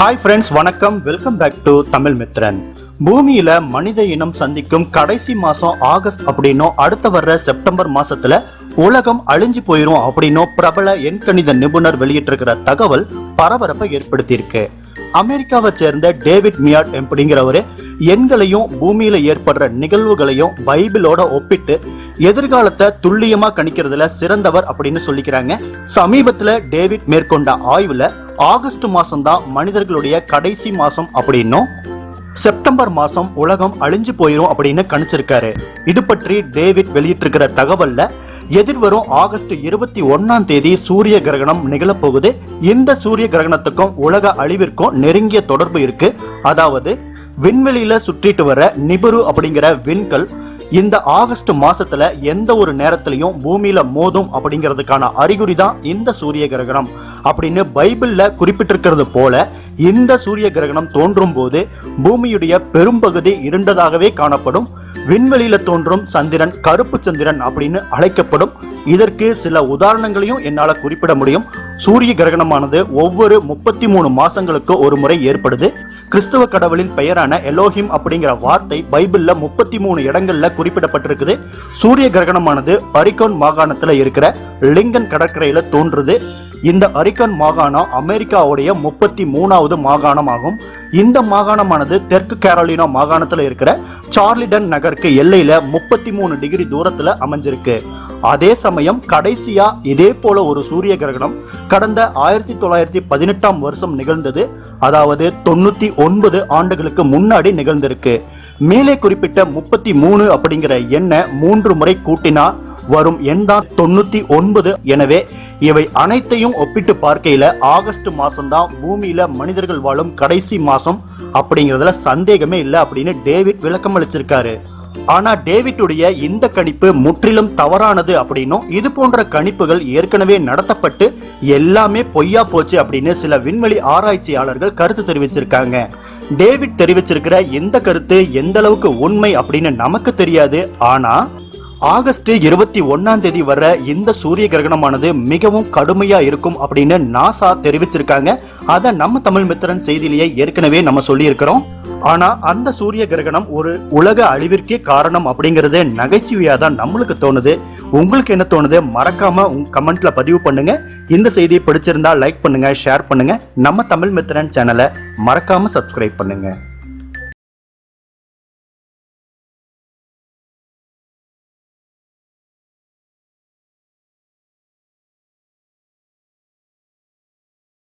Hi friends வணக்கம். Welcome back to Tamil Mithran. பூமியில மனித இனம் சந்திக்கும் கடைசி மாசம் ஆகஸ்ட் அப்படின்னும் அடுத்த வர்ற செப்டம்பர் மாசத்துல உலகம் அழிஞ்சு போயிரும் அப்படின்னும் பிரபல எண்கணித நிபுணர் வெளியிட்டிருக்கிற தகவல் பரபரப்பை ஏற்படுத்தியிருக்கு. அமெரிக்காவை சேர்ந்த டேவிட் மியாட் எப்படிங்கிறவர் எண்களையும் பூமியில ஏற்படுற நிகழ்வுகளையும் பைபிளோட ஒப்பிட்டு எதிர்காலத்தை துல்லியமா கணிக்கிறதுல சிறந்தவர் அப்படின்னு சொல்லிக்கிறாங்க. சமீபத்துல டேவிட் மேற்கொண்ட ஆய்வுல ஆகஸ்ட் மாசம் தான் மனிதர்களுடைய கடைசி மாசம் அப்படின்னும் செப்டம்பர் மாசம் உலகம் அழிஞ்சு போயிரும் அப்படின்னு கணிச்சிருக்காரு. இது பற்றி டேவிட் வெளியிட்டிருக்கிற தகவல்ல எதிர்வரும் ஆகஸ்ட் இருபத்தி ஒன்னாம் தேதி சூரிய கிரகணம் நிகழப்போகுது. இந்த சூரிய கிரகணத்துக்கும் உலக அழிவிற்கும் நெருங்கிய தொடர்பு இருக்கு. அதாவது விண்வெளியில சுற்றிட்டு வர நிபுரு அப்படிங்கிற விண்கல் இந்த ஆகஸ்ட் மாசத்துல எந்த ஒரு நேரத்திலையும் பூமியில மோதும் அப்படிங்கிறதுக்கான அறிகுறி தான் இந்த சூரிய கிரகணம். அப்படின்னு பைபிள்ல குறிப்பிட்டிருக்கிறது போல இந்த சூரிய கிரகணம் தோன்றும் போது பூமியுடைய பெரும்பகுதி இருண்டதாகவே காணப்படும். விண்வெளியில தோன்றும் சந்திரன் கருப்பு சந்திரன் அப்படின்னு அழைக்கப்படும். இதற்கு சில உதாரணங்களையும் என்னால குறிப்பிட முடியும். சூரிய கிரகணமானது ஒவ்வொரு முப்பத்தி மூணு மாசங்களுக்கு ஒரு முறை ஏற்படுது. கிறிஸ்தவ கடவுளின் பெயரான எலோஹிம் அப்படிங்கிற வார்த்தை பைபிள்ல முப்பத்தி மூணு இடங்கள்ல குறிப்பிடப்பட்டிருக்குது. சூரிய கிரகணமானது பரிகோன் மாகாணத்துல இருக்கிற லிங்கன் கடற்கரையில தோன்றுது. இந்த அரிக்கன் மாகாணம் அமெரிக்காவுடைய முப்பத்தி மூணாவது மாகாணம் ஆகும் இந்த மாகாணமானது தெற்கு கேரோலினா மாகாணத்தில் இருக்கிற சார்லிடன் நகருக்கு எல்லையில முப்பத்தி மூணு டிகிரி தூரத்துல அமைஞ்சிருக்கு. அதே சமயம் கடைசியா இதே போல ஒரு சூரிய கிரகணம் கடந்த ஆயிரத்தி தொள்ளாயிரத்தி பதினெட்டாம் வருஷம் நிகழ்ந்தது. அதாவது தொண்ணூத்தி ஒன்பது ஆண்டுகளுக்கு முன்னாடி நிகழ்ந்திருக்கு. மேலே குறிப்பிட்ட முப்பத்தி மூணு அப்படிங்கிற எண்ணை மூன்று முறை கூட்டினா வரும் எண் தொண்ணூத்தி ஒன்பது. எனவே இவை அனைத்தையும் ஒப்பிட்டு பார்க்கையில ஆகஸ்ட் மாசம் தான் பூமியில மனிதர்கள் வாழும் கடைசி மாசம் அப்படிங்கிறதுல சந்தேகமே இல்லை அப்படின்னு டேவிட் விளக்கம் அளிச்சிருக்காரு. ஆனா டேவிட்டுடைய இந்த கணிப்பு முற்றிலும் தவறானது அப்படின்னும் இது போன்ற கணிப்புகள் ஏற்கனவே நடத்தப்பட்டு எல்லாமே பொய்யா போச்சு அப்படின்னு சில விண்வெளி ஆராய்ச்சியாளர்கள் கருத்து தெரிவிச்சிருக்காங்க. டேவிட் தெரிவிச்சிருக்கிற இந்த கருத்து எந்த அளவுக்கு உண்மை அப்படின்னு நமக்கு தெரியாது. ஆனா ஆகஸ்ட் இருபத்தி ஒன்னாம் தேதி வர இந்த சூரிய கிரகணமானது மிகவும் கடுமையா இருக்கும் அப்படின்னு நாசா தெரிவிச்சிருக்காங்க. அதை நம்ம தமிழ் மித்திரன் செய்தியிலேயே ஏற்கனவே நம்ம சொல்லியிருக்கிறோம். ஆனா அந்த சூரிய கிரகணம் ஒரு உலக அழிவிற்கே காரணம் அப்படிங்கறது நகைச்சுவையா தான் நம்மளுக்கு தோணுது. உங்களுக்கு என்ன தோணுது? மறக்காம உங்க கமெண்ட்ல பதிவு பண்ணுங்க. இந்த செய்தியை பிடிச்சிருந்தா லைக் பண்ணுங்க ஷேர் பண்ணுங்க. நம்ம தமிழ் மித்திரன் சேனலை மறக்காம சப்ஸ்கிரைப் பண்ணுங்க.